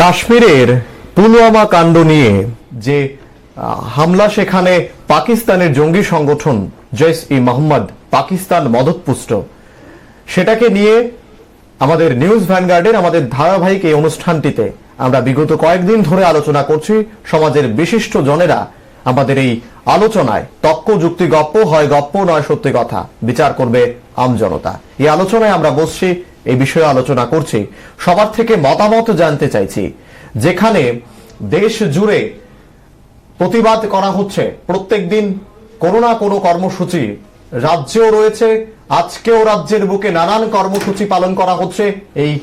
কাশ্মীরের পুলওয়ামা কাণ্ড নিয়ে যে হামলা সেখানে পাকিস্তানের জঙ্গি সংগঠন জৈস ই মোহাম্মদ পাকিস্তান মদতপুষ্ট। সেটাকে নিয়ে আমাদের নিউজ ভ্যানগার্ডের আমাদের ধারাবাহিক এই অনুষ্ঠানটিতে আমরা বিগত কয়েকদিন ধরে আলোচনা করছি। সমাজের বিশিষ্ট জনেরা আমাদের এই আলোচনায় তক্ক যুক্তি, গপ্প হয়, গপ্প নয় সত্যি কথা। বিচার করবে আমজনতা এই আলোচনায় আমরা বসছি এই বিষয়ে আলোচনা করছি। সবার থেকে মতামত জানতে চাইছি। যেখানে দেশ জুড়ে প্রতিবাদ করা হচ্ছে। প্রত্যেকদিন কোনো না কোনো কর্মসূচি রাজ্যেও রয়েছে। আজকেও রাজ্যের বুকে নানান কর্মসূচি পালন করা হচ্ছে। এই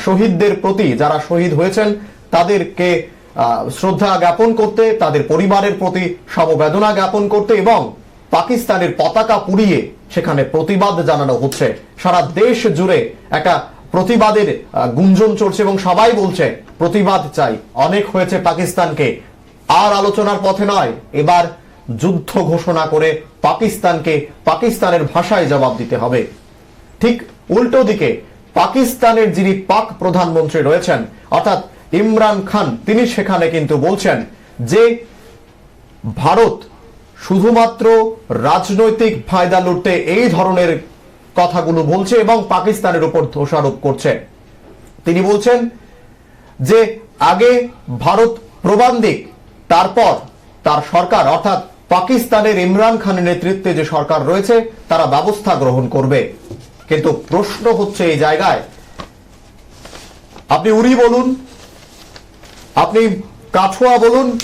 শহীদদের প্রতি যারা শহীদ হয়েছেন, তাদেরকে শ্রদ্ধা জ্ঞাপন করতে, তাদের পরিবারের প্রতি সমবেদনা জ্ঞাপন করতে এবং পাকিস্তানের পতাকা পুড়িয়ে সেখানে প্রতিবাদ জানানো হচ্ছে। সারা দেশ জুড়ে একটা প্রতিবাদের গুঞ্জন চলছে এবং সবাই বলছে, প্রতিবাদ চাই। অনেক হয়েছে পাকিস্তানকে। আর আলোচনার পথে নয়। এবার যুদ্ধ ঘোষণা করে পাকিস্তানকে পাকিস্তানের ভাষায় জবাব দিতে হবে। ঠিক উল্টো দিকে, পাকিস্তানের যিনি পাক প্রধানমন্ত্রী রয়েছেন, অর্থাৎ ইমরান খান, তিনি সেখানে কিন্তু বলছেন যে, ভারত শুধুমাত্র রাজনৈতিক ফায়দা লুটতে এই ধরনের কথাগুলো বলছে এবং পাকিস্তানের উপর দোষারোপ করছে। তিনি বলছেন যে, আগে ভারত প্রমাণ দিক, তারপর তার সরকার, অর্থাৎ পাকিস্তানের ইমরান খানের নেতৃত্বে যে সরকার রয়েছে, তারা ব্যবস্থা গ্রহণ করবে। কিন্তু প্রশ্ন হচ্ছে এই জায়গায়, আপনি উড়ি বলুন, আপনি কাঠুয়া বলুন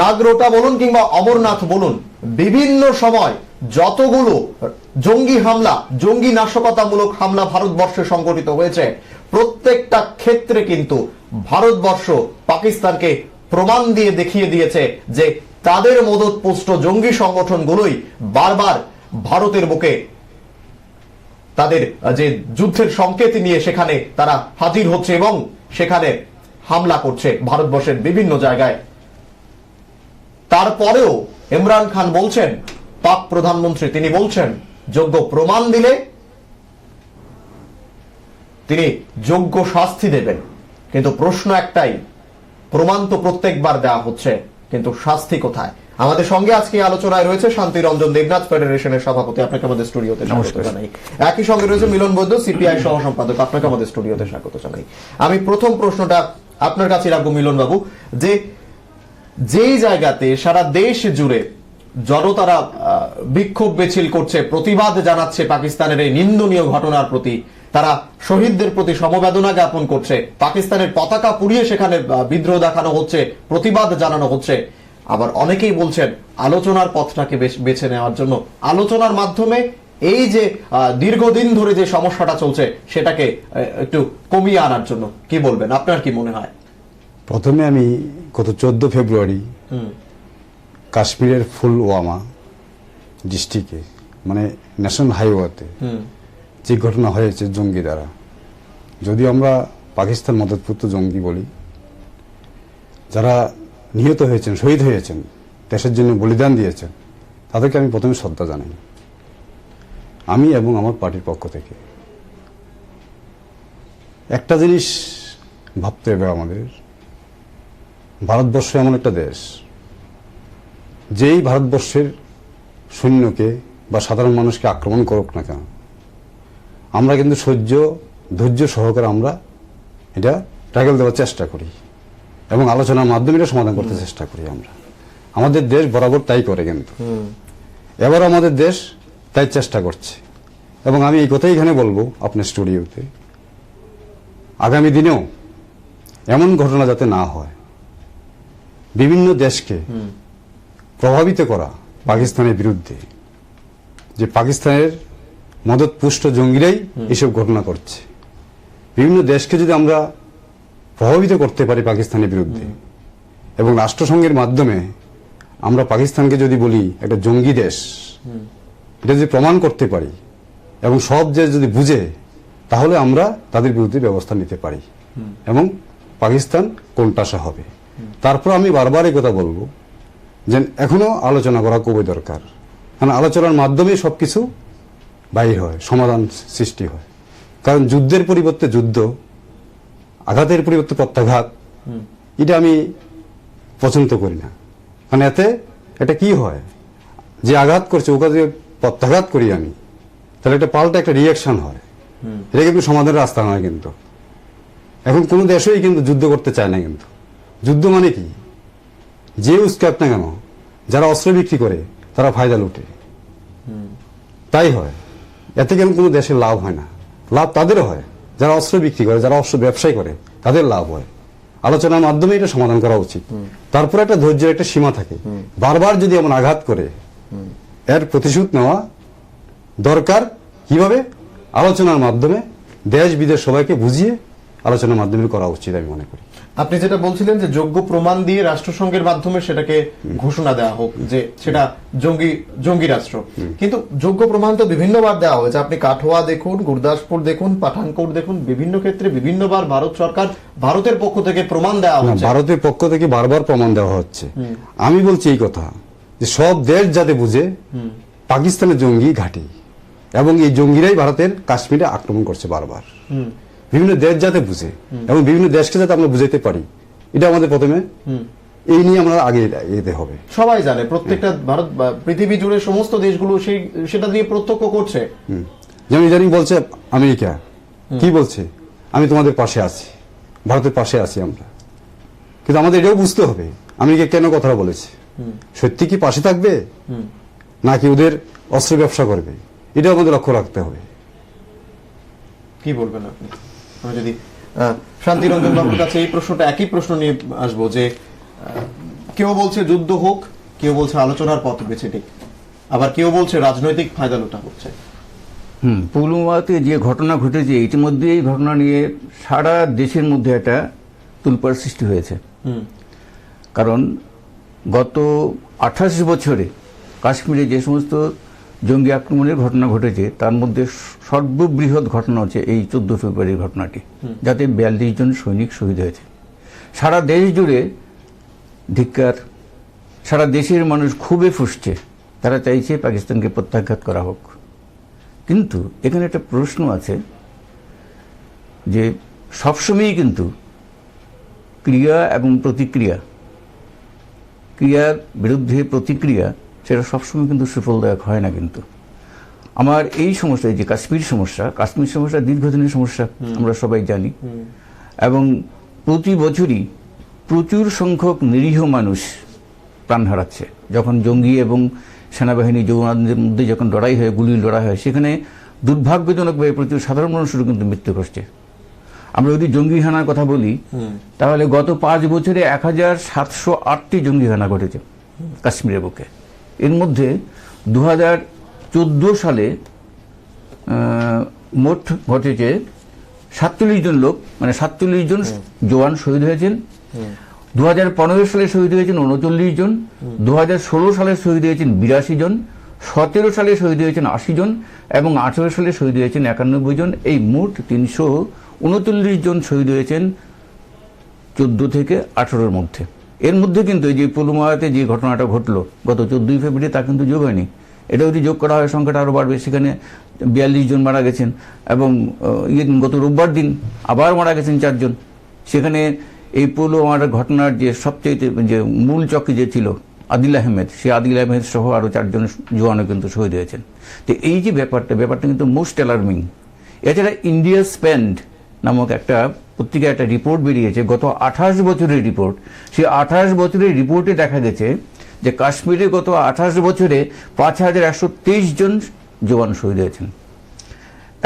নাগরোটা বলুন কিংবা অমরনাথ বলুন, বিভিন্ন সময় যতগুলো জঙ্গি হামলা, জঙ্গি নাশকতামূলক হামলা ভারতবর্ষে সংঘটিত হয়েছে, প্রত্যেকটা ক্ষেত্রে কিন্তু ভারতবর্ষ পাকিস্তানকে প্রমাণ দিয়ে দেখিয়ে দিয়েছে যে তাদের মদত পুষ্ট জঙ্গি সংগঠনগুলোই বারবার ভারতের বুকে তাদের যে যুদ্ধের সংকেত নিয়ে সেখানে তারা হাজির হচ্ছে এবং সেখানে হামলা করছে ভারতবর্ষের বিভিন্ন জায়গায়। তারপরেও ইমরান খান বলছেন পাক প্রধানমন্ত্রী তিনি বলছেন যোগ্য প্রমাণ দিলে তিনি যোগ্য শাস্তি দেবেন। কিন্তু প্রশ্ন একটাই প্রমাণ তো প্রত্যেকবার দেওয়া হচ্ছে কিন্তু শাস্তি কোথায়? আমাদের সঙ্গে আজকে আলোচনায় রয়েছে শান্তি রঞ্জন দেবনাথ ফেডারেশনের সভাপতি আপনাকে আমাদের স্টুডিওতে স্বাগত জানাই। একই সঙ্গে রয়েছে মিলন বৈদ্য সিপিআই সহ সম্পাদক আপনাকে আমাদের স্টুডিওতে স্বাগত জানাই। আমি প্রথম প্রশ্নটা আপনার কাছে রাখব মিলন বাবু যে যেই জায়গাতে সারা দেশ জুড়ে জনতারা বিক্ষোভ মিছিল করছে, প্রতিবাদ জানাচ্ছে পাকিস্তানের এই নিন্দনীয় ঘটনার প্রতি, তারা শহীদদের প্রতি সমবেদনা জ্ঞাপন করছে, পাকিস্তানের পতাকা পুড়িয়ে সেখানে বিদ্রোহ দেখানো হচ্ছে, প্রতিবাদ জানানো হচ্ছে। আবার অনেকেই বলছেন, আলোচনার পথটাকে বেছ- নেওয়ার জন্য। আলোচনার মাধ্যমে এই যে দীর্ঘদিন ধরে যে সমস্যাটা চলছে, সেটাকে একটু কমিয়ে আনার জন্য। কি বলবেন? আপনার কি মনে হয়? প্রথমে আমি গত চোদ্দ ফেব্রুয়ারি কাশ্মীরের ফুলওয়ামা ডিস্ট্রিক্টে মানে ন্যাশনাল হাইওয়েতে যে ঘটনা হয়েছে জঙ্গি দ্বারা। যদি আমরা পাকিস্তান মদতপুত্র জঙ্গি বলি যারা নিহত হয়েছেন শহীদ হয়েছেন দেশের জন্য বলিদান দিয়েছেন তাদেরকে আমি প্রথমে শ্রদ্ধা জানাই। আমি এবং আমার পার্টির পক্ষ থেকে। একটা জিনিস ভাবতে হবে আমাদের ভারতবর্ষ এমন একটা দেশ যেই ভারতবর্ষের সৈন্যকে বা সাধারণ মানুষকে আক্রমণ করুক না কেন আমরা কিন্তু সহ্য ধৈর্য সহকারে আমরা এটা ট্যাকেল দেওয়ার চেষ্টা করি এবং আলোচনার মাধ্যমে এটা সমাধান করতে চেষ্টা করি আমরা। আমাদের দেশ বরাবর তাই করে কিন্তু। এবার আমাদের দেশ তাই চেষ্টা করছে। এবং আমি এই কথাই এখানে বলব আপনার স্টুডিওতে। আগামী দিনেও এমন ঘটনা যাতে না হয় বিভিন্ন দেশকে প্রভাবিত করা পাকিস্তানের বিরুদ্ধে। যে পাকিস্তানের মদত পুষ্ট জঙ্গিরাই এসব ঘটনা করছে। বিভিন্ন দেশকে যদি আমরা প্রভাবিত করতে পারি পাকিস্তানের বিরুদ্ধে এবং রাষ্ট্রসংঘের মাধ্যমে আমরা পাকিস্তানকে যদি বলি একটা জঙ্গি দেশ, এটা যদি প্রমাণ করতে পারি এবং সব দেশ যদি বুঝে, তাহলে আমরা তাদের বিরুদ্ধে ব্যবস্থা নিতে পারি এবং পাকিস্তান কোনটাসা হবে। তারপর আমি বারবার এই কথা বলব যে এখনও আলোচনা করা খুবই দরকার। কারণ আলোচনার মাধ্যমে সবকিছু বাইর হয় সমাধান সৃষ্টি হয়। কারণ যুদ্ধের পরিবর্তে যুদ্ধ আঘাতের পরিবর্তে প্রত্যাঘাত এটা আমি পছন্দ করি না। কারণ এতে এটা কি হয়? যে আঘাত করছে ওকে যদি প্রত্যাঘাত করি আমি তাহলে একটা পাল্টা একটা রিয়াকশন হয়। এটা কিন্তু সমাধানের রাস্তা নয় কিন্তু। এখন কোনো দেশই কিন্তু যুদ্ধ করতে চায় না কিন্তু। যুদ্ধ মানে কি? যে উস্কাত না কেন? যারা অস্ত্র বিক্রি করে তারা ফায়দা লুটে। তাই হয়। এতে কেন কোনো দেশের লাভ হয় না? লাভ তাদেরও হয়। যারা অস্ত্র বিক্রি করে যারা অস্ত্র ব্যবসায় করে তাদের লাভ হয়। আলোচনার মাধ্যমে এটা সমাধান করা উচিত। তারপরে একটা ধৈর্যের একটা সীমা থাকে। বারবার যদি এমন আঘাত করে এর প্রতিশোধ নেওয়া দরকার। কীভাবে? আলোচনার মাধ্যমে দেশ বিদেশ সবাইকে বুঝিয়ে আলোচনার মাধ্যমে করা উচিত আমি মনে করি। আপনি যেটা বলছিলেন যে যোগ্য প্রমাণ দিয়ে রাষ্ট্রসংঘের মাধ্যমে সেটাকে ঘোষণা দেওয়া হোক যে সেটা জঙ্গি জঙ্গি রাষ্ট্র। কিন্তু যোগ্য প্রমাণ তো বিভিন্নবার দেওয়া হয়েছে। আপনি কাঠোয়া দেখুন গুরদাসপুর দেখুন পাঠানকোট দেখুন বিভিন্ন ক্ষেত্রে বিভিন্নবার ভারত সরকার ভারতের পক্ষ থেকে প্রমাণ দেওয়া হচ্ছে। ভারতের পক্ষ থেকে বারবার প্রমাণ দেওয়া হচ্ছে। আমি বলছি এই কথা যে সব দেশ যাতে বুঝে পাকিস্তানের জঙ্গি ঘাঁটি। এবং এই জঙ্গিরাই ভারতের কাশ্মীরে আক্রমণ করছে বারবার। বিভিন্ন দেশ যাতে বুঝে এবং বিভিন্ন দেশকে যাতে আমরা বুঝাইতে পারি এটা আমাদের প্রথমে এই নিয়ে আমরা আগে এগোতে হবে। সবাই জানে প্রত্যেকটা ভারত বা পৃথিবী জুড়ে সমস্ত দেশগুলো সেই সেটা দিয়ে প্রত্যক্ষ করছে। যেমন ইদানিং বলছে আমেরিকা কি বলছে? আমি তোমাদের পাশে আছি ভারতের পাশে আছি আমরা। কিন্তু আমাদের এটাও বুঝতে হবে আমেরিকা কেন কথাটা বলেছে? সত্যি কি পাশে থাকবে? নাকি ওদের অস্ত্র ব্যবসা করবে? এটাও আমাদের লক্ষ্য রাখতে হবে। কি বলবেন আপনি? আমি যদি শান্তিরঞ্জন বাবুর কাছে এই প্রশ্নটা একই প্রশ্ন নিয়ে আসব যে কেউ বলছে যুদ্ধ হোক কেউ বলছে আলোচনার পথ বেছে ঠিক আবার কেউ বলছে রাজনৈতিক ফায়দা লোটা হচ্ছে। হুম পুলওয়ামাতে যে ঘটনা ঘটেছে ইতিমধ্যে এই ঘটনা নিয়ে সারা দেশের মধ্যে একটা তুলপার সৃষ্টি হয়েছে। হুম। কারণ গত আঠাশ বছরে কাশ্মীরে যে সমস্ত জঙ্গি আক্রমণের ঘটনা ঘটেছে তার মধ্যে সর্ববৃহৎ ঘটনা হচ্ছে এই চোদ্দ ফেব্রুয়ারির ঘটনাটি যাতে বিয়াল্লিশ জন সৈনিক শহীদ হয়েছে। সারা দেশ জুড়ে ধিক্কার সারা দেশের মানুষ খুবই ফুসছে তারা চাইছে পাকিস্তানকে প্রত্যাঘাত করা হোক। কিন্তু এখানে একটা প্রশ্ন আছে যে সবসময়ই কিন্তু ক্রিয়া এবং প্রতিক্রিয়া ক্রিয়ার বিরুদ্ধে প্রতিক্রিয়া সেটা সবসময় কিন্তু সুফলদায়ক হয় না কিন্তু। আমার এই সমস্যা এই যে কাশ্মীর সমস্যা কাশ্মীর সমস্যা দীর্ঘদিনের সমস্যা আমরা সবাই জানি। এবং প্রতি বছরই প্রচুর সংখ্যক নিরীহ মানুষ প্রাণ হারাচ্ছে। যখন জঙ্গি এবং সেনাবাহিনী যৌনাদের মধ্যে যখন লড়াই হয় গুলি লড়াই হয় সেখানে দুর্ভাগ্যজনকভাবে প্রচুর সাধারণ মানুষেরও কিন্তু মৃত্যু ঘটছে। আমরা যদি জঙ্গি হানার কথা বলি তাহলে গত পাঁচ বছরে এক হাজার সাতশো আটটি জঙ্গি হানা ঘটেছে কাশ্মীরের বুকে এর মধ্যে দু হাজার চোদ্দ সালে মোট ঘটেছে সাতচল্লিশ জন লোক মানে সাতচল্লিশ জন জওয়ান শহীদ হয়েছেন। দু হাজার পনেরো সালে শহীদ হয়েছেন উনচল্লিশ জন। দু হাজার ষোলো সালে শহীদ হয়েছেন বিরাশি জন। সতেরো সালে শহীদ হয়েছেন আশি জন এবং আঠেরো সালে শহীদ হয়েছেন একানব্বই জন। এই মোট তিনশো উনচল্লিশ জন শহীদ হয়েছেন চোদ্দ থেকে আঠেরোর মধ্যে। এর মধ্যে কিন্তু এই যে পুলওয়ামাতে যে ঘটনাটা ঘটলো, গত চোদ্দই ফেব্রুয়ারি তা কিন্তু যোগ হয়নি। এটা যদি যোগ করা হয়, সংখ্যাটা আরও বাড়বে। সেখানে বিয়াল্লিশ জন মারা গেছেন এবং ইয়ে গত রোববার দিন আবার মারা গেছেন চারজন সেখানে এই পুলওয়ামার ঘটনার যে সবচেয়ে যে মূল চক্রী যে ছিল আদিল আহমেদ, সে আদিল আহমেদ সহ আরও চারজন জওয়ানও কিন্তু শহীদ হয়েছেন। তো এই যে ব্যাপারটা ব্যাপারটা কিন্তু মোস্ট অ্যালার্মিং। এছাড়া ইন্ডিয়া স্প্যান্ড নামক একটা পত্রিকায় একটা রিপোর্ট বেরিয়েছে, গত আঠাশ বছরের রিপোর্ট সেই আঠাশ বছরের রিপোর্টে দেখা গেছে যে কাশ্মীরে গত আঠাশ বছরে পাঁচ হাজার একশো তেইশ জন জওয়ান শহীদ হয়েছেন।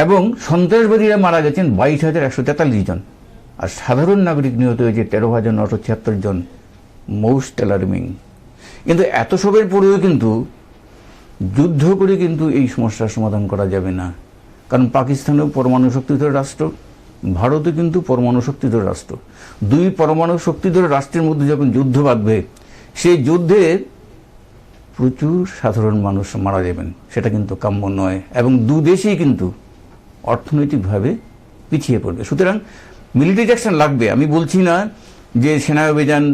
এবং সন্ত্রাসবাদীরা মারা গেছেন বাইশ হাজার একশো তেতাল্লিশ জন। আর সাধারণ নাগরিক নিহত হয়েছে তেরো হাজার নশো ছিয়াত্তর জন মোস্ট অ্যালার্মিং কিন্তু এত সবের পরেও কিন্তু যুদ্ধ করে কিন্তু এই সমস্যার সমাধান করা যাবে না। কারণ পাকিস্তানও পরমাণু শক্তিধর রাষ্ট্র। ভারতও কিন্তু পরমাণু শক্তিধর রাষ্ট্র। দুই পরমাণু শক্তিধর রাষ্ট্রের মধ্যে যখন যুদ্ধ বাঁধবে, সেই যুদ্ধে প্রচুর সাধারণ মানুষ মারা যাবেন। সেটা কিন্তু কাম্য নয় এবং দু দেশেই কিন্তু অর্থনৈতিকভাবে পিছিয়ে পড়বে। সুতরাং মিলিটারি অ্যাকশন লাগবে। আমি বলছি না যে সেনা অভিযান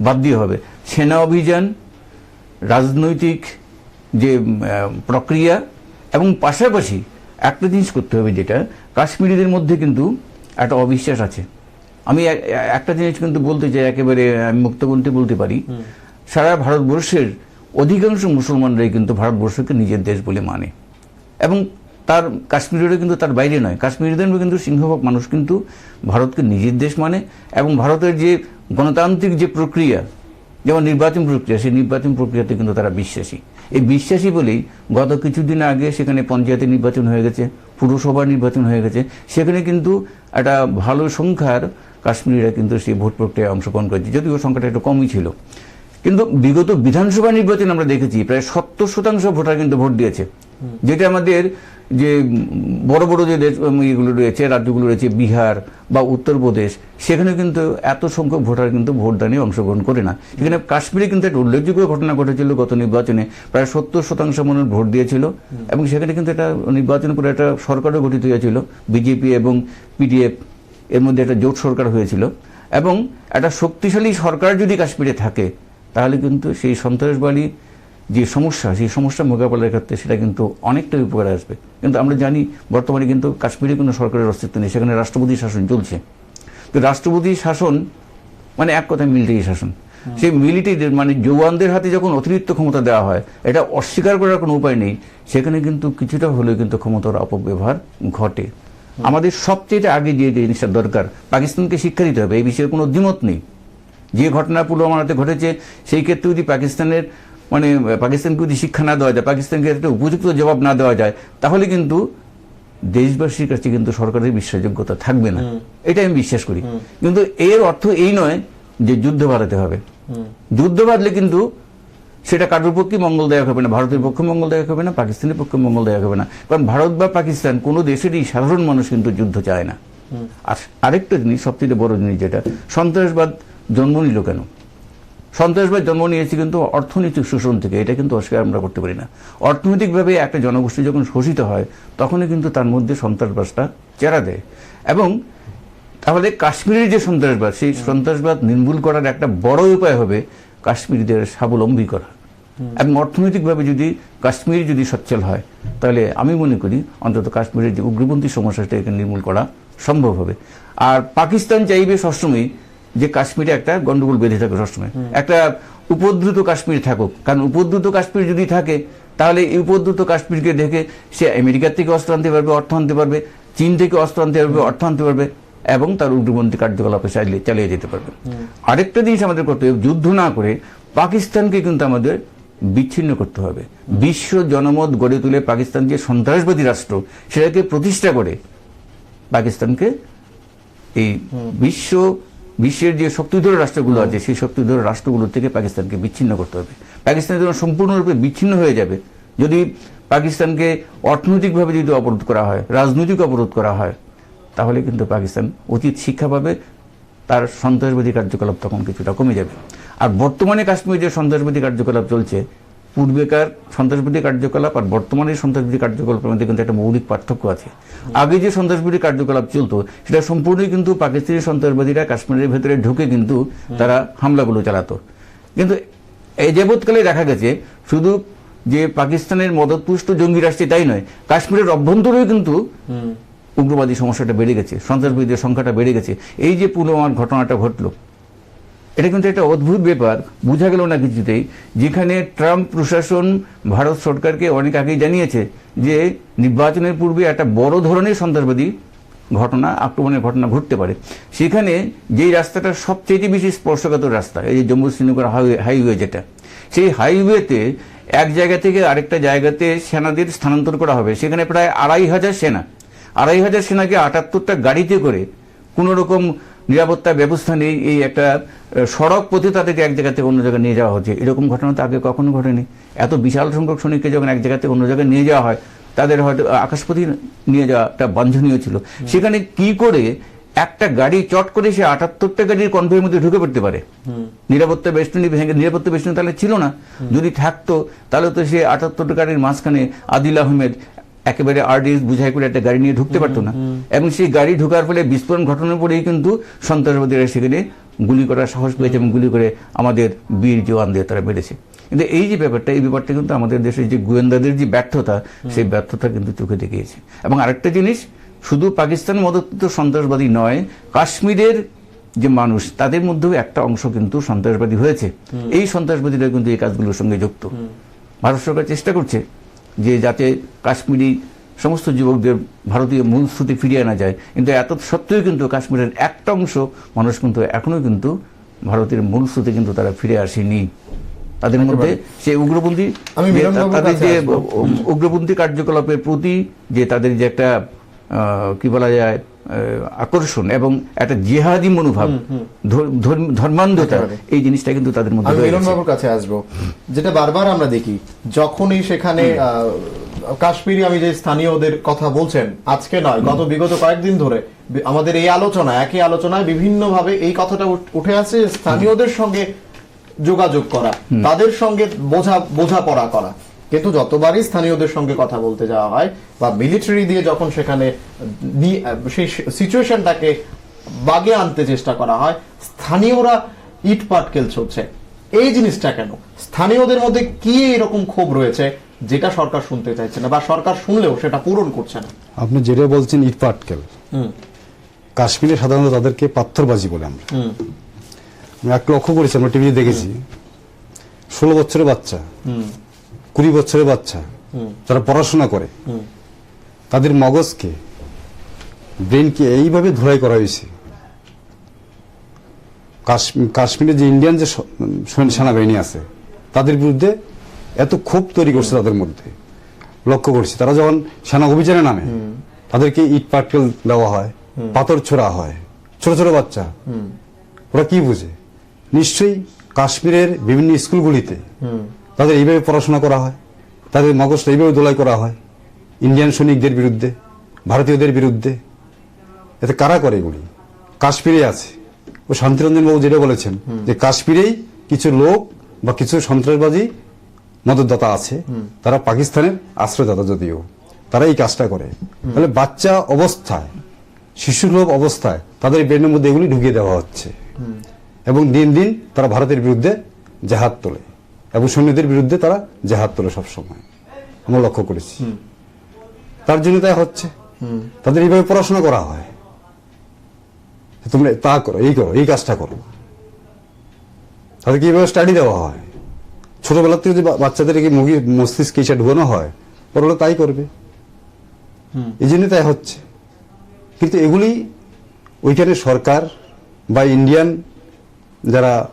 বাদ দিয়ে হবে। সেনা অভিযান, রাজনৈতিক যে প্রক্রিয়া এবং পাশাপাশি একটা জিনিস করতে হবে যেটা। কাশ্মীরিদের মধ্যে কিন্তু একটা অবিশ্বাস আছে। আমি একটা জিনিস কিন্তু বলতে চাই একেবারে আমি মুক্তকণ্ঠে বলতে পারি। সারা ভারতবর্ষের অধিকাংশ মুসলমানরাই কিন্তু ভারতবর্ষকে নিজের দেশ বলে মানে। এবং তার কাশ্মীরেরও কিন্তু তার বাইরে নয়। কাশ্মীরদের কিন্তু সিংহভাগ মানুষ কিন্তু ভারতকে নিজের দেশ মানে এবং ভারতের যে গণতান্ত্রিক যে প্রক্রিয়া যেমন নির্বাচন প্রক্রিয়া সেই নির্বাচন প্রক্রিয়াতে কিন্তু তারা বিশ্বাসী। এই বিশ্বাসী বলেই গত কিছুদিন আগে সেখানে পঞ্চায়েতের নির্বাচন হয়ে গেছে পুরসভা নির্বাচন হয়ে গেছে। সেখানে কিন্তু একটা ভালো সংখ্যার কাশ্মীরিরা কিন্তু সেই ভোট প্রক্রিয়ায় অংশগ্রহণ করেছে যদিও সংখ্যাটা একটু কমই ছিল। কিন্তু বিগত বিধানসভা নির্বাচন আমরা দেখেছি প্রায় সত্তর শতাংশ ভোটার কিন্তু ভোট দিয়েছে। যেটা আমাদের যে বড় বড় যে ইয়েগুলো রয়েছে, রাজ্যগুলো রয়েছে, বিহার বা উত্তরপ্রদেশ, সেখানে কিন্তু এত সংখ্যক ভোটার কিন্তু ভোটদানে অংশগ্রহণ করে না। সেখানে কাশ্মীরে কিন্তু একটা উল্লেখযোগ্য ঘটনা ঘটেছিল গত নির্বাচনে, প্রায় সত্তর শতাংশ মানুষ ভোট দিয়েছিল এবং সেখানে কিন্তু একটা নির্বাচন করে একটা সরকারও গঠিত হয়েছিল, বিজেপি এবং পিডিএফ, এর মধ্যে একটা জোট সরকার হয়েছিল। এবং একটা শক্তিশালী সরকার যদি কাশ্মীরে থাকে, তাহলে কিন্তু সেই সন্ত্রাসবাদী যে সমস্যা সেই সমস্যা মোকাবেলার ক্ষেত্রে সেটা কিন্তু অনেকটা উপকারে আসবে। কিন্তু আমরা জানি বর্তমানে কিন্তু কাশ্মীরে কোনো সরকারের অস্তিত্ব নেই সেখানে রাষ্ট্রপতি শাসন চলছে। তো রাষ্ট্রপতি শাসন মানে এক কথায় মিলিটারি শাসন। সেই মিলিটারিদের মানে জওয়ানদের হাতে যখন অতিরিক্ত ক্ষমতা দেওয়া হয় এটা অস্বীকার করার কোনো উপায় নেই। সেখানে কিন্তু কিছুটা হলেও কিন্তু ক্ষমতার অপব্যবহার ঘটে। আমাদের সবচেয়ে আগে যে জিনিসটা দরকার পাকিস্তানকে শিক্ষা দিতে হবে এই বিষয়ে কোনো দ্বিমত নেই। যে ঘটনা পুলওয়ামাতে ঘটেছে সেই ক্ষেত্রে যদি পাকিস্তানের মানে পাকিস্তানকে যদি শিক্ষা না দেওয়া যায় পাকিস্তানকে একটা উপযুক্ত জবাব না দেওয়া যায় তাহলে কিন্তু দেশবাসীর কাছে কিন্তু সরকারের বিশ্বাসযোগ্যতা থাকবে না। এটা আমি বিশ্বাস করি। কিন্তু এর অর্থ এই নয় যে যুদ্ধ বাড়াতে হবে। যুদ্ধ বাড়লে কিন্তু সেটা কারোর পক্ষে মঙ্গলদায়ক হবে না ভারতের পক্ষে মঙ্গলদায়ক হবে না পাকিস্তানের পক্ষে মঙ্গলদায়ক হবে না। কারণ ভারত বা পাকিস্তান কোনো দেশেরই সাধারণ মানুষ কিন্তু যুদ্ধ চায় না। আর আরেকটা জিনিস সবচেয়ে বড় জিনিস যেটা সন্ত্রাসবাদ জন্ম নিল কেন? সন্ত্রাসবাদ জন্ম নিয়েছে কিন্তু অর্থনৈতিক শোষণ থেকে এটা কিন্তু অস্বীকার আমরা করতে পারি না। অর্থনৈতিকভাবে একটা জনগোষ্ঠী যখন শোষিত হয় তখনই কিন্তু তার মধ্যে সন্ত্রাসবাদটা চেরা দেয়। এবং তাহলে কাশ্মীরের যে সন্ত্রাসবাদ সেই সন্ত্রাসবাদ নির্মূল করার একটা বড় উপায় হবে কাশ্মীরিদের স্বাবলম্বী করা। এবং অর্থনৈতিকভাবে যদি কাশ্মীর যদি সচ্ছল হয় তাহলে আমি মনে করি অন্তত কাশ্মীরের যে উগ্রপন্থী সমস্যাটা এখানে নির্মূল করা সম্ভব হবে। আর পাকিস্তান চাইবে সবসময় যে কাশ্মীরে একটা গন্ডগোল বেঁধে থাকে সবসময়। একটা উপদ্রুত কাশ্মীর থাকুক। কারণ উপদ্রুত কাশ্মীর যদি থাকে তাহলে এই উপদ্রুত কাশ্মীরকে দেখে সে আমেরিকার থেকে অস্ত্র আনতে পারবে অর্থ আনতে পারবে চীন থেকে অস্ত্র আনতে পারবে অর্থ আনতে পারবে এবং তার উগ্রপন্থী কার্যকলাপে চালিয়ে চালিয়ে যেতে পারবে। আরেকটা জিনিস আমাদের করতে হবে যুদ্ধ না করে পাকিস্তানকে কিন্তু আমাদের বিচ্ছিন্ন করতে হবে। বিশ্ব জনমত গড়ে তুলে পাকিস্তান যে সন্ত্রাসবাদী রাষ্ট্র সেটাকে প্রতিষ্ঠা করে পাকিস্তানকে এই বিশ্ব বিশ্বের যে শক্তিধর রাষ্ট্রগুলো আছে, সেই শক্তিধর রাষ্ট্রগুলো থেকে পাকিস্তানকে বিচ্ছিন্ন করতে হবে। পাকিস্তান যখন সম্পূর্ণরূপে বিচ্ছিন্ন হয়ে যাবে। যদি পাকিস্তানকে অর্থনৈতিকভাবে যদি অবরোধ করা হয়, রাজনৈতিক অবরোধ করা হয়, তাহলে কিন্তু পাকিস্তান উচিত শিক্ষা পাবে, তার সন্ত্রাসবাদী কার্যকলাপ তখন কিছুটা কমে যাবে। আর বর্তমানে কাশ্মীরে যে সন্ত্রাসবাদী কার্যকলাপ চলছে পূর্বেকার সন্ত্রাসবাদী কার্যকলাপ আর বর্তমানে সন্ত্রাসবাদী কার্যকলাপের মধ্যে কিন্তু একটা মৌলিক পার্থক্য আছে। আগে যে সন্ত্রাসবাদী কার্যকলাপ চলতো সেটা সম্পূর্ণই কিন্তু পাকিস্তানি সন্ত্রাসবাদীরা কাশ্মীরের ভেতরে ঢুকে কিন্তু তারা হামলাগুলো চালাতো। কিন্তু এই যাবৎকালে দেখা গেছে শুধু যে পাকিস্তানের মদতপুষ্ট জঙ্গি রাষ্ট্রে তাই নয় কাশ্মীরের অভ্যন্তরেও কিন্তু উগ্রবাদী সমস্যাটা বেড়ে গেছে সন্ত্রাসবাদীদের সংখ্যাটা বেড়ে গেছে। এই যে পুলওয়ামার ঘটনাটা ঘটলো এটা কিন্তু একটা অদ্ভুত ব্যাপার। বোঝা গেল না কিছুতেই। যেখানে ট্রাম্প প্রশাসন, ভারত সরকারকে অনেক আগেই জানিয়েছে যে, নির্বাচনের পূর্বে একটা বড় ধরনের সন্ত্রাসবাদী ঘটনা, আক্রমণের ঘটনা ঘটতে পারে। সেখানে যেই রাস্তাটা সবচেয়ে বেশি স্পর্শকাতর রাস্তা, এই যে জম্মু শ্রীনগর হাইওয়ে হাইওয়ে যেটা, সেই হাইওয়েতে এক জায়গা থেকে আরেকটা জায়গাতে সেনাদের স্থানান্তর করা হবে। সেখানে প্রায় আড়াই হাজার সেনা। আড়াই হাজার সেনাকে আটাত্তরটা গাড়িতে করে কোনো রকম নিরাপত্তা ব্যবস্থা নেই এই একটা সড়ক পথে তাদেরকে এক জায়গা থেকে অন্য জায়গায় নিয়ে যাওয়া হচ্ছে। এরকম ঘটনা তো আগে কখনো ঘটেনি। এত বিশাল সংখ্যক সৈনিককে যখন এক জায়গা থেকে অন্য জায়গায় নিয়ে যাওয়া হয় তাদের হয়তো আকাশপথে নিয়ে যাওয়াটা বাঞ্ছনীয় ছিল। সেখানে কি করে একটা গাড়ি চট করে সে আটাত্তরটা গাড়ির কনভয়ের মধ্যে ঢুকে পড়তে পারে? নিরাপত্তা বেষ্টনী ভেঙে নিরাপত্তা বেষ্টনী তাহলে ছিল না। যদি থাকতো তাহলে তো সে আটাত্তরটা গাড়ির মাঝখানে আদিল আহমেদ একেবারে আরডিএস বুঝাই করে একটা গাড়ি নিয়ে ঢুকতে পারতো না। এবং সেই গাড়ি ঢোকার ফলে বিস্ফোরণ ঘটনার পরেই কিন্তু সন্ত্রাসবাদীরা সেখানে গুলি করার সাহস পেয়েছে এবং গুলি করে আমাদের বীর জওয়ানদের তারা মেরেছে। কিন্তু এই যে ব্যাপারটা এই ব্যাপারটা কিন্তু আমাদের দেশের যে গোয়েন্দাদের যে ব্যর্থতা সেই ব্যর্থতা কিন্তু চোখে দেখিয়েছে। এবং আরেকটা জিনিস শুধু পাকিস্তান মদত সন্ত্রাসবাদী নয় কাশ্মীরের যে মানুষ তাদের মধ্যেও একটা অংশ কিন্তু সন্ত্রাসবাদী হয়েছে। এই সন্ত্রাসবাদীরা কিন্তু এই কাজগুলোর সঙ্গে যুক্ত। ভারত সরকার চেষ্টা করছে যে যাতে কাশ্মীরি সমস্ত যুবকদের ভারতীয় মূলস্রুতি স্রোতে ফিরিয়ে আনা যায় কিন্তু এত সত্ত্বেও কিন্তু কাশ্মীরের একটা অংশ মানুষ কিন্তু এখনও কিন্তু ভারতের মূলস্রুতি কিন্তু তারা ফিরে আসেনি তাদের মধ্যে সে উগ্রপন্থী তাদের যে। উগ্রপন্থী কার্যকলাপের প্রতি যে তাদের যে একটা কি বলা যায় আকর্ষণ এবং একটা জিহাদি মনোভাব ধর- ধর্ম- ধর্মান্ধতা এই জিনিসটা কিন্তু তাদের মধ্যে আমি মিলন বাবুর কাছে আসব। যেটা বারবার আমরা দেখি যখনই সেখানে কাশ্মীরি আমি যে স্থানীয়দের কথা বলছেন আজকে নয় গত বিগত কয়েকদিন ধরে আমাদের এই আলোচনা একই আলোচনায় বিভিন্ন ভাবে এই কথাটা উঠে আসছে যে স্থানীয়দের সঙ্গে যোগাযোগ করা তাদের সঙ্গে বোঝা বোঝাপড়া করা। কিন্তু যতবারই স্থানীয়দের সঙ্গে কথা বলতে যাওয়া হয় বা মিলিটারি দিয়ে যখন সেখানে সেই সিচুয়েশনটাকে বাগে আনতে চেষ্টা করা হয় স্থানীয়রা ইট পাটকেল ছড়ছে। এই জিনিসটা কেন? স্থানীয়দের মধ্যে কি এরকম ক্ষোভ রয়েছে যেটা সরকার শুনতে চাইছে না বা সরকার শুনলেও সেটা পূরণ করছে না? আপনি যেটা বলছেন ইট পাটকেল হুম। কাশ্মীরে সাধারণত তাদেরকে পাথরবাজি বলে আমরা। হুম। আমি এক লক্ষ্য করেছি আমরা টিভিতে দেখেছি। ষোলো বছরের বাচ্চা। হুম। কুড়ি বছরের বাচ্চা যারা পড়াশোনা করে তাদের মগজকে ব্রেনকে এইভাবে ধুলাই করা হয়েছে। কাশ্মীরে যে ইন্ডিয়ান যে সেনাবাহিনী আছে তাদের বিরুদ্ধে এত ক্ষোভ তৈরি করছে তাদের মধ্যে। লক্ষ্য করছি তারা যখন সেনা অভিযানে নামে তাদেরকে ইট পাটকেল দেওয়া হয় পাথর ছোড়া হয় ছোট ছোট বাচ্চা। ওরা কি বুঝে? নিশ্চয়ই কাশ্মীরের বিভিন্ন স্কুলগুলিতে তাদের এইভাবে পড়াশোনা করা হয়। তাদের মগজটা এইভাবে দোলাই করা হয়। ইন্ডিয়ান সৈনিকদের বিরুদ্ধে ভারতীয়দের বিরুদ্ধে। এতে কারা করে এগুলি? কাশ্মীরে আছে। ও শান্তিরঞ্জন বাবু যেটা বলেছেন যে কাশ্মীরেই কিছু লোক বা কিছু সন্ত্রাসবাদী মদতদাতা আছে। তারা পাকিস্তানের আশ্রয়দাতা যদিও। তারা এই কাজটা করে। তাহলে বাচ্চা অবস্থায় শিশুলোভ অবস্থায় তাদের ব্রেনের মধ্যে এগুলি ঢুকিয়ে দেওয়া হচ্ছে। এবং দিন দিন তারা ভারতের বিরুদ্ধে জাহাজ তোলে। এবং সৈন্যদের বিরুদ্ধে তারা জাহাজ তোলে সবসময়। আমরা লক্ষ্য করেছি। তার জন্য তাই হচ্ছে। তাদের এইভাবে পড়াশোনা করা হয়। তোমরা তা করো এই করো এই কাজটা করো। তাদেরকে এইভাবে স্টাডি দেওয়া হয়। ছোটবেলা থেকে যে বাচ্চাদেরকে মুগি মস্তিষ্কে এটা ঢুকানো হয় ওরা তাই করবে। এই জন্য তাই হচ্ছে। কিন্তু এগুলি ওইখানে সরকার বা ইন্ডিয়ান যারা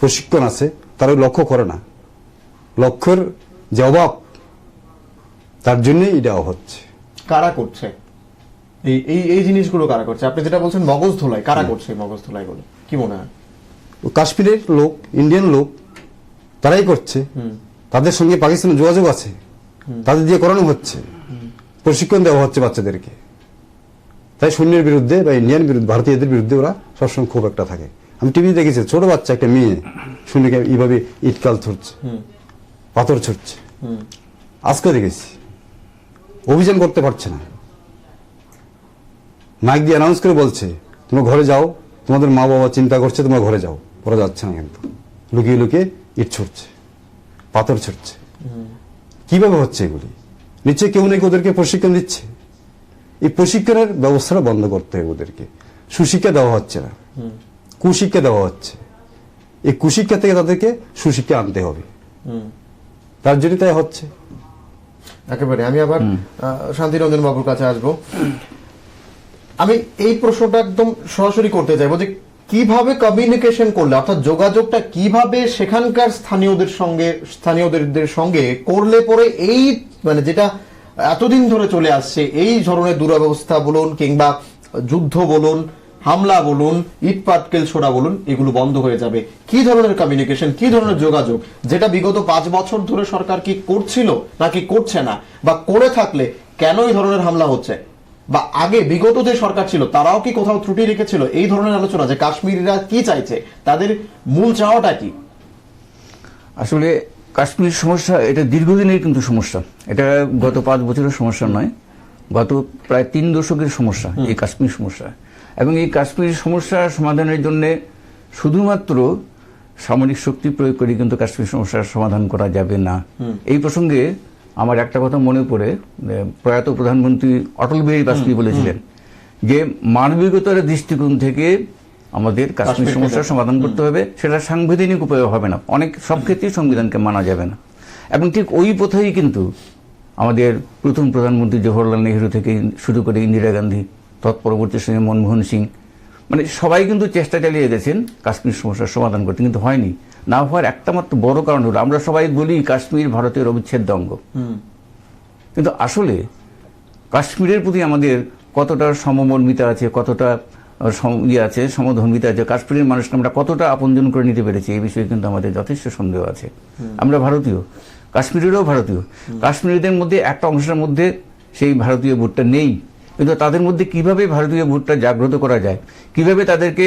প্রশিক্ষণ আছে তারা লক্ষ্য করে না। লক্ষ্যের যে অভাব তার জন্যই এটা হচ্ছে। কারা করছে? এই এই এই জিনিসগুলো কারা করছে? আপনি যেটা বলছেন মগজ ধোলাই কারা করছে মগজ ধোলাই গুলো কি মনে হয়? কাশ্মীরের লোক ইন্ডিয়ান লোক তারাই করছে। তাদের সঙ্গে পাকিস্তানের যোগাযোগ আছে। তাদের দিয়ে করানো হচ্ছে। প্রশিক্ষণ দেওয়া হচ্ছে বাচ্চাদেরকে। তাই সৈন্যের বিরুদ্ধে বা ইন্ডিয়ান বিরুদ্ধে ভারতীয়দের বিরুদ্ধে ওরা সবসময় খুব একটা থাকে। আমি টিভিতে দেখেছি ছোট বাচ্চা একটা মেয়ে সৈন্যকে এইভাবে ইটকাল ছুটছে পাথর ছুটছে। আজকে দেখেছি। অভিযান করতে পারছে না। মাইক দিয়ে অ্যানাউন্স করে বলছে, তোমরা ঘরে যাও, তোমাদের মা বাবা চিন্তা করছে, তোমরা ঘরে যাও। ওরা যাচ্ছে না কিন্তু। লুকিয়ে লুকিয়ে ইট ছুটছে, পাথর ছুটছে। কীভাবে হচ্ছে এগুলি? নিশ্চয়ই কেউ নাকি ওদেরকে প্রশিক্ষণ দিচ্ছে? এই প্রশিক্ষণের ব্যবস্থাটা বন্ধ করতে হবে ওদেরকে। সুশিক্ষা দেওয়া হচ্ছে না। কুশিক্ষা দেওয়া হচ্ছে। এই কুশিক্ষা থেকে তাদেরকে সুশিক্ষা আনতে হবে। তার জন্য তাই হচ্ছে। একেবারে আমি আবার শান্তিরঞ্জন বাবুর কাছে আসব। আমি এই প্রশ্নটা একদম সরাসরি করতে চাইব যে কীভাবে কমিউনিকেশন করলে অর্থাৎ যোগাযোগটা কীভাবে সেখানকার স্থানীয়দের সঙ্গে স্থানীয়দের সঙ্গে করলে পরে এই মানে যেটা এতদিন ধরে চলে আসছে এই ধরনের দুরবস্থা বলুন কিংবা যুদ্ধ বলুন হামলা বলুন ইট পাটকেল ছোড়া বলুন এগুলো বন্ধ হয়ে যাবে। কি ধরনের কমিউনিকেশন কি ধরনের যোগাযোগ? যেটা বিগত পাঁচ বছর ধরে সরকার কি করছিল নাকি করছে না? বা করে থাকলে কেন এই ধরনের হামলা হচ্ছে? বা আগে বিগত যে সরকার ছিল তারাও কি কোথাও ত্রুটি রেখেছিল? এই ধরনের আলোচনা যে কাশ্মীরিরা কি চাইছে তাদের মূল চাওয়াটা কি? আসলে কাশ্মীর সমস্যা এটা দীর্ঘদিনের কিন্তু সমস্যা। এটা গত পাঁচ বছরের সমস্যা নয় গত প্রায় তিন দশকের সমস্যা এই কাশ্মীর সমস্যা। এবং এই কাশ্মীর সমস্যা সমাধানের জন্য শুধুমাত্র সামরিক শক্তি প্রয়োগ করে কিন্তু কাশ্মীর সমস্যার সমাধান করা যাবে না। এই প্রসঙ্গে আমার একটা কথা মনে পড়ে প্রয়াত প্রধানমন্ত্রী অটল বিহারী বাজপেয়ী বলেছিলেন যে মানবিকতার দৃষ্টিকোণ থেকে আমাদের কাশ্মীর সমস্যার সমাধান করতে হবে সেটা সাংবিধানিক উপায় হবে না। অনেক সব ক্ষেত্রেই সংবিধানকে মানা যাবে না। এবং ঠিক ওই পথেই কিন্তু আমাদের প্রথম প্রধানমন্ত্রী জওহরলাল নেহরু থেকে শুরু করে ইন্দিরা গান্ধী তৎপরবর্তী সময়ে মনমোহন সিং। মানে সবাই কিন্তু চেষ্টা চালিয়ে গেছেন কাশ্মীর সমস্যার সমাধান করতে কিন্তু হয়নি। না হওয়ার একটা মাত্র বড় কারণ হলো আমরা সবাই বলি কাশ্মীর ভারতের অবিচ্ছেদ্য অঙ্গ। কিন্তু আসলে কাশ্মীরের প্রতি আমাদের কতটা সমমর্মিতা আছে কতটা ইয়ে আছে সমধর্মিতা আছে কাশ্মীরের মানুষকে আমরা কতটা আপনজন করে নিতে পেরেছি এই বিষয়ে কিন্তু আমাদের যথেষ্ট সন্দেহ আছে। আমরা ভারতীয় কাশ্মীরেরও ভারতীয়। কাশ্মীরিদের মধ্যে একটা অংশের মধ্যে সেই ভারতীয় ভোটটা নেই। কিন্তু তাদের মধ্যে কীভাবে ভারতীয় ভোটটা জাগ্রত করা যায় কীভাবে তাদেরকে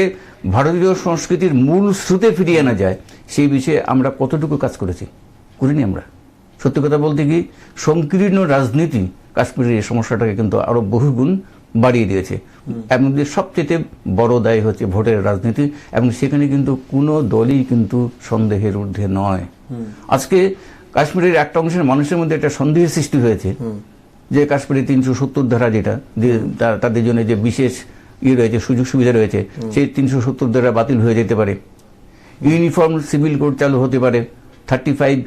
ভারতীয় সংস্কৃতির মূল স্রোতে ফিরিয়ে আনা যায় সেই বিষয়ে আমরা কতটুকু কাজ করেছি করিনি আমরা। সত্যি কথা বলতে কি সংকীর্ণ রাজনীতি কাশ্মীরের এই সমস্যাটাকে কিন্তু আরও বহুগুণ বাড়িয়ে দিয়েছে। মধ্যে সবচেয়ে বড় দায় হচ্ছে ভোটের রাজনীতি এবং সেখানে কিন্তু কোনো দলই কিন্তু সন্দেহের ঊর্ধ্বে নয়। আজকে কাশ্মীরের একটা অংশের মানুষের মধ্যে একটা সন্দেহের সৃষ্টি হয়েছে। যে কাশ্মীরে তিনশো সত্তর ধারা যেটা তাদের জন্য যে বিশেষ ইয়ে রয়েছে সুযোগ সুবিধা রয়েছে সেই তিনশো সত্তর ধারা বাতিল হয়ে যেতে পারে। ইউনিফর্ম সিভিল কোড চালু হতে পারে। থার্টি ফাইভ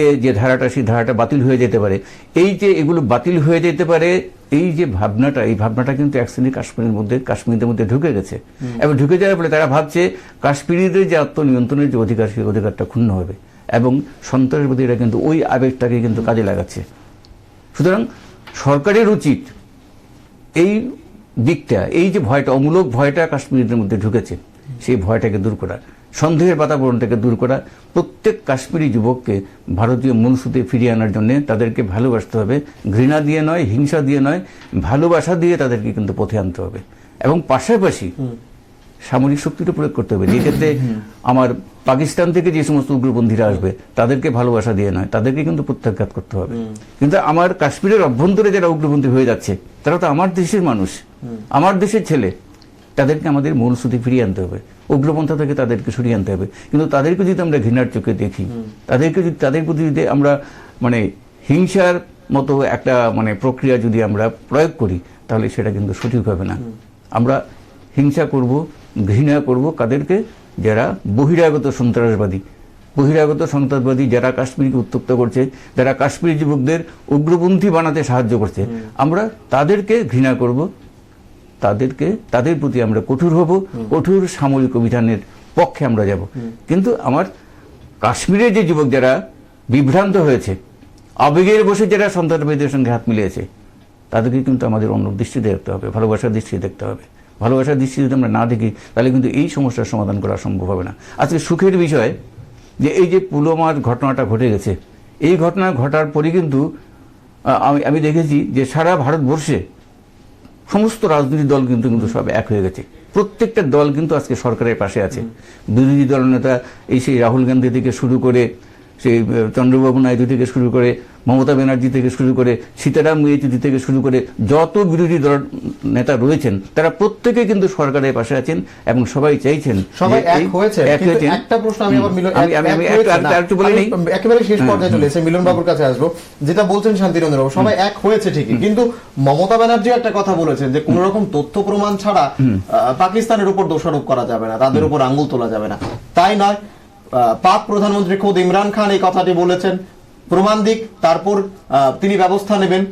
এ যে ধারাটা সেই ধারাটা বাতিল হয়ে যেতে পারে। এই যে এগুলো বাতিল হয়ে যেতে পারে এই যে ভাবনাটা এই ভাবনাটা কিন্তু এক শ্রেণি কাশ্মীরের মধ্যে কাশ্মীরদের মধ্যে ঢুকে গেছে। এবং ঢুকে যাওয়ার ফলে তারা ভাবছে কাশ্মীরিদের যে আত্মনিয়ন্ত্রণের যে অধিকার সেই অধিকারটা ক্ষুণ্ণ হবে। এবং সন্ত্রাসবাদীরা কিন্তু ওই আবেগটাকে কিন্তু কাজে লাগাচ্ছে। সুতরাং সরকারের উচিত এই দিকটা, এই যে ভয়টা, অমূলক ভয়টা কাশ্মীরদের মধ্যে ঢুকেছে, সেই ভয়টাকে দূর করা, সন্দেহের বাতাবরণটাকে দূর করা, প্রত্যেক কাশ্মীরি যুবককে ভারতীয় মনসুতে ফিরিয়ে আনার জন্য তাদেরকে ভালোবাসতে হবে। ঘৃণা দিয়ে নয়, হিংসা দিয়ে নয়, ভালোবাসা দিয়ে তাদেরকে কিন্তু পথে আনতে হবে। এবং পাশাপাশি সামরিক শক্তিটা প্রয়োগ করতে হবে। যে ক্ষেত্রে আমার পাকিস্তান থেকে যে সমস্ত উগ্রপন্থীরা আসবে তাদেরকে ভালোবাসা দিয়ে নয় তাদেরকে কিন্তু প্রত্যাঘাত করতে হবে। কিন্তু আমার কাশ্মীরের অভ্যন্তরে যারা উগ্রপন্থী হয়ে যাচ্ছে তারা তো আমার দেশের মানুষ আমার দেশের ছেলে তাদেরকে আমাদের মূল শ্রুতি ফিরিয়ে আনতে হবে। উগ্রপন্থা থেকে তাদেরকে সরিয়ে আনতে হবে। কিন্তু তাদেরকে যদি আমরা ঘৃণার চোখে দেখি তাদেরকে যদি তাদের প্রতি যদি আমরা মানে হিংসার মতো একটা মানে প্রক্রিয়া যদি আমরা প্রয়োগ করি তাহলে সেটা কিন্তু সঠিক হবে না। আমরা হিংসা করব ঘৃণা করব কাদেরকে? যারা বহিরাগত সন্ত্রাসবাদী। বহিরাগত সন্ত্রাসবাদী যারা কাশ্মীরকে উত্তপ্ত করছে যারা কাশ্মীর যুবকদের উগ্রপন্থী বানাতে সাহায্য করছে। আমরা তাদেরকে ঘৃণা করব তাদেরকে তাদের প্রতি আমরা কঠোর হব কঠোর সামরিক অভিযানের পক্ষে আমরা যাব। কিন্তু আমার কাশ্মীরের যে যুবক যারা বিভ্রান্ত হয়েছে আবেগের বসে যারা সন্ত্রাসবাদীদের সঙ্গে হাত মিলিয়েছে তাদেরকে কিন্তু আমাদের অন্য দৃষ্টিতে দেখতে হবে ভালোবাসার দৃষ্টিতে দেখতে হবে। ভালোবাসার দৃষ্টি যদি আমরা না দেখি, তাহলে কিন্তু এই সমস্যার সমাধান করা সম্ভব হবে না। আজকে সুখের বিষয় যে এই যে পুলওয়ামার ঘটনাটা ঘটে গেছে, এই ঘটনা ঘটার পরে কিন্তু আমি আমি দেখেছি যে সারা ভারতবর্ষে সমস্ত রাজনৈতিক দল কিন্তু কিন্তু সব এক হয়ে গেছে। প্রত্যেকটা দল কিন্তু আজকে সরকারের পাশে আছে। বিরোধী দল নেতা এই সেই রাহুল গান্ধী থেকে শুরু করে সেই চন্দ্রবাবু নাইডু থেকে শুরু করে মমতা ব্যানার্জি থেকে শুরু করে সীতারাম ইয়েচুরি থেকে শুরু করে যত বিরোধী দল নেতা রয়েছেন তারা প্রত্যেকে কিন্তু সরকারের পাশে আছেন এবং সবাই চাইছেন সবাই এক হয়েছে এক কিন্তু হয়েছেন। একটা প্রশ্ন আমি আবার মিলন আমি আমি আমি একটু হয়েছে আরেকটু- না। আরেকটু বলে আমি নিই। একেবারে শেষ পর্যায়ে চলে এসে মিলন বাবুর কাছে আসব। যেটা বলছেন শান্তিরঞ্জন বাবু সবাই এক হয়েছে ঠিকই কিন্তু মমতা ব্যানার্জি একটা কথা বলেছেন যে কোন রকম তথ্য প্রমাণ ছাড়া পাকিস্তানের উপর দোষারোপ করা যাবে না তাদের উপর আঙ্গুল তোলা যাবে না। তাই নয় পাক প্রধানমন্ত্রী খোদ ইমরান খান এই কথাটি বলেছেন। প্রমাণ দিক, তারপর তিনি ব্যবস্থা নেবেন।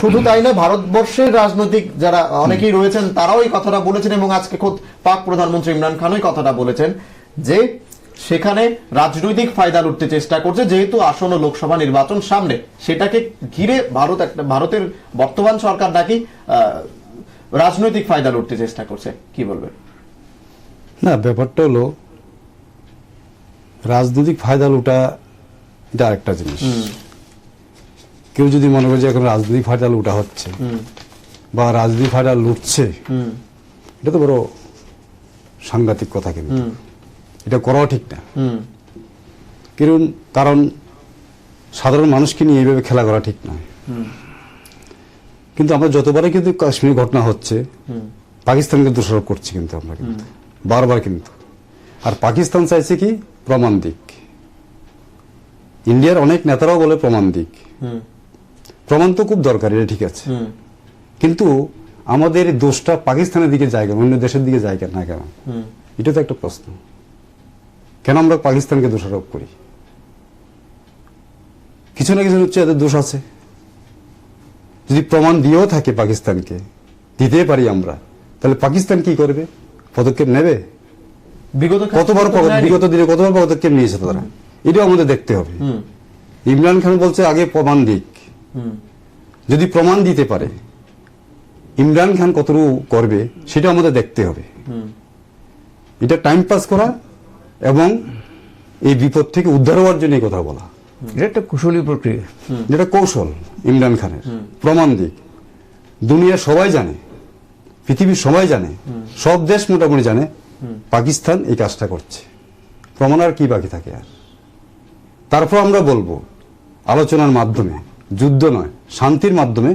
শুধু তাই না ভারতবর্ষের রাজনৈতিক যারা অনেকেই রয়েছেন, তারাও এই কথাটা বলেছেন এবং আজকে খোদ পাক প্রধানমন্ত্রী ইমরান খানও এই কথাটা বলেছেন যে সেখানে রাজনৈতিক ফায়দা লুটতে চেষ্টা করছে, যেহেতু আসন্ন লোকসভা নির্বাচন সামনে। সেটাকে ঘিরে ভারত একটা, ভারতের বর্তমান সরকার নাকি রাজনৈতিক ফায়দা লুটতে চেষ্টা করছে। কি বলবেন? না, ব্যাপারটা হলো রাজনৈতিক ফায়দা লুটা এটা আরেকটা জিনিস। কেউ যদি মনে করে যে এখন রাজনৈতিক ফায়দা লুটা হচ্ছে বা রাজনৈতিক ফায়দা লুটছে এটা তো বড় সাংঘাতিক কথা কিন্তু। এটা করাও ঠিক না। কারণ কারণ সাধারণ মানুষকে নিয়ে এইভাবে খেলা করা ঠিক নয়। কিন্তু আমরা যতবারই কিন্তু কাশ্মীর ঘটনা হচ্ছে পাকিস্তানকে দোষারোপ করছি কিন্তু আমরা কিন্তু। বারবার কিন্তু। আর পাকিস্তান চাইছে কি? প্রমাণ দিক। ইন্ডিয়ার অনেক নেতারাও বলে প্রমাণ দিক। প্রমাণ তো খুব দরকার এটা ঠিক আছে। কিন্তু আমাদের দোষটা পাকিস্তানের দিকে যায় কেন? অন্য দেশের দিকে যায় কেন? না কেন? এটা তো একটা প্রশ্ন। কেন আমরা পাকিস্তানকে দোষারোপ করি? কিছু না কিছু হচ্ছে এদের দোষ আছে। যদি প্রমাণ দিয়েও থাকে পাকিস্তানকে দিতে পারি আমরা তাহলে পাকিস্তান কি করবে? পদক্ষেপ নেবে? বিগত কতবার বিগত দিনে কতবার পদক্ষেপ নিয়েছে তারা? এটাও আমাদের দেখতে হবে। ইমরান খান বলছে আগে প্রমাণ দিক। যদি প্রমাণ দিতে পারে ইমরান খান কতটুকু করবে সেটা আমাদের দেখতে হবে। এটা টাইম পাস করা এবং এই বিপদ থেকে উদ্ধার হওয়ার জন্য এই কথা বলা। এটা একটা কুশলী প্রক্রিয়া। যেটা কৌশল ইমরান খানের। প্রমাণ দিক। দুনিয়া সবাই জানে পৃথিবীর সবাই জানে সব দেশ মোটামুটি জানে পাকিস্তান এই কাজটা করছে। প্রমাণ আর কি বাকি থাকে আর? তারপর আমরা বলব আলোচনার মাধ্যমে যুদ্ধ নয় শান্তির মাধ্যমে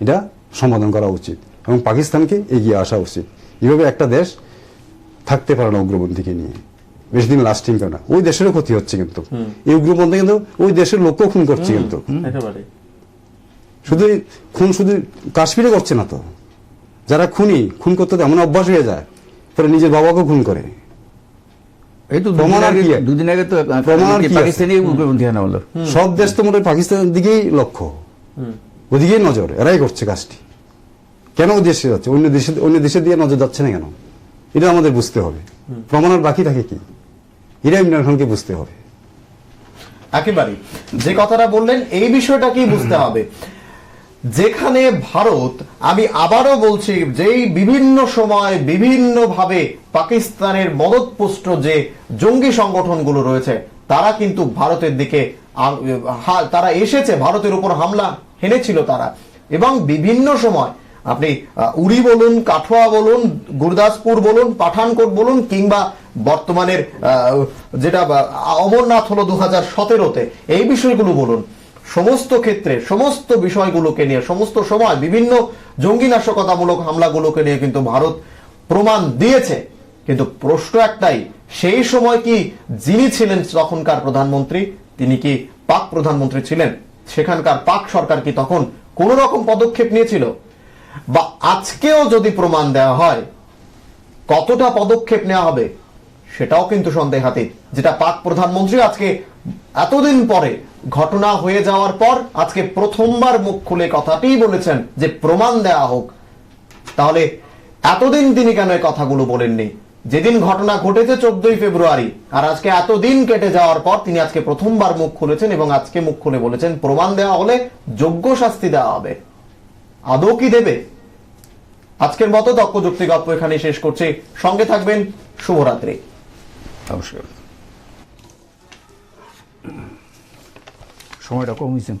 এটা সমাধান করা উচিত এবং পাকিস্তানকে এগিয়ে আসা উচিত। এভাবে একটা দেশ থাকতে পারে না উগ্রপন্থীকে নিয়ে। বেশি দিন লাস্টিং করে না। ওই দেশেরও ক্ষতি হচ্ছে কিন্তু। এই উগ্রপন্থী কিন্তু ওই দেশের লোকও খুন করছে কিন্তু। শুধু খুন শুধু কাশ্মীরে করছে না তো? যারা খুনি খুন করতে এমন অভ্যাস হয়ে যায়। পরে নিজের বাবাকেও খুন করে। এই তো প্রমাণ আর কি? দুদিন আগে তো প্রমাণ আর কি পাকিস্তানি উগ্রপন্থী হানা হলো সব দেশ তো মোটামুটি পাকিস্তানের দিকেই লক্ষ্য। ওদিকেই নজর এরাই করছে কাজটি। কেন দেশে যাচ্ছে? অন্য দেশে অন্য দেশের দিয়ে নজর যাচ্ছে না কেন? এটা আমাদের বুঝতে হবে। প্রমাণ আর বাকি থাকে কি? এটা ইমরান খানকে বুঝতে হবে। একেবারেই। যে কথাটা বললেন এই বিষয়টা কি বুঝতে হবে। যেখানে ভারত, আমি আবারও বলছি, যেই বিভিন্ন সময় বিভিন্ন ভাবে পাকিস্তানের মদতপুষ্ট যে জঙ্গি সংগঠনগুলো রয়েছে, তারা কিন্তু ভারতের দিকে তারা এসেছে, ভারতের উপর হামলা হেনেছিল তারা। এবং বিভিন্ন সময় আপনি উড়ি বলুন, কাঠোয়া বলুন, গুরদাসপুর বলুন, পাঠানকোট বলুন, কিংবা বর্তমানের যেটা অমরনাথ হলো দু হাজার সতেরোতে, এই বিষয়গুলো বলুন। সমস্ত ক্ষেত্রে, সমস্ত বিষয়গুলোকে নিয়ে, সমস্ত সময় বিভিন্ন জঙ্গি নাশকতামূলক হামলাগুলোকে নিয়ে কিন্তু ভারত প্রমাণ দিয়েছে। কিন্তু প্রশ্ন একটাই, সেই সময় কি যিনি ছিলেন তখনকার প্রধানমন্ত্রী, তিনি কি পাক প্রধানমন্ত্রী ছিলেন? সেখানকার পাক সরকার কি তখন কোন রকম পদক্ষেপ নিয়েছিল? বা আজকেও যদি প্রমাণ দেওয়া হয়, কতটা পদক্ষেপ নেওয়া হবে, সেটাও কিন্তু সন্দেহাতীত, যেটা পাক প্রধানমন্ত্রী আজকে এতদিন পরে ঘটনা হয়ে যাওয়ার পর আজকে প্রথমবার মুখ খুলে কথাটি বলেছেন যে প্রমাণ দেওয়া হোক। তাহলে এতদিন তিনি কেন এই কথাগুলো বলেননি? যেদিন ঘটনা ঘটেছে চোদ্দই ফেব্রুয়ারি, আর আজকে এতদিন কেটে যাওয়ার পর তিনি আজকে প্রথমবার মুখ খুলেছেন এবং আজকে মুখ খুলে বলেছেন, প্রমাণ দেওয়া হলে যোগ্য শাস্তি দেওয়া হবে। আদৌ কি দেবে? আজকের মতো দক্ষ যুক্তি গল্প এখানে শেষ করছি। সঙ্গে থাকবেন, শুভরাত্রি। অবশ্যই সময়টা কম হয়েছে।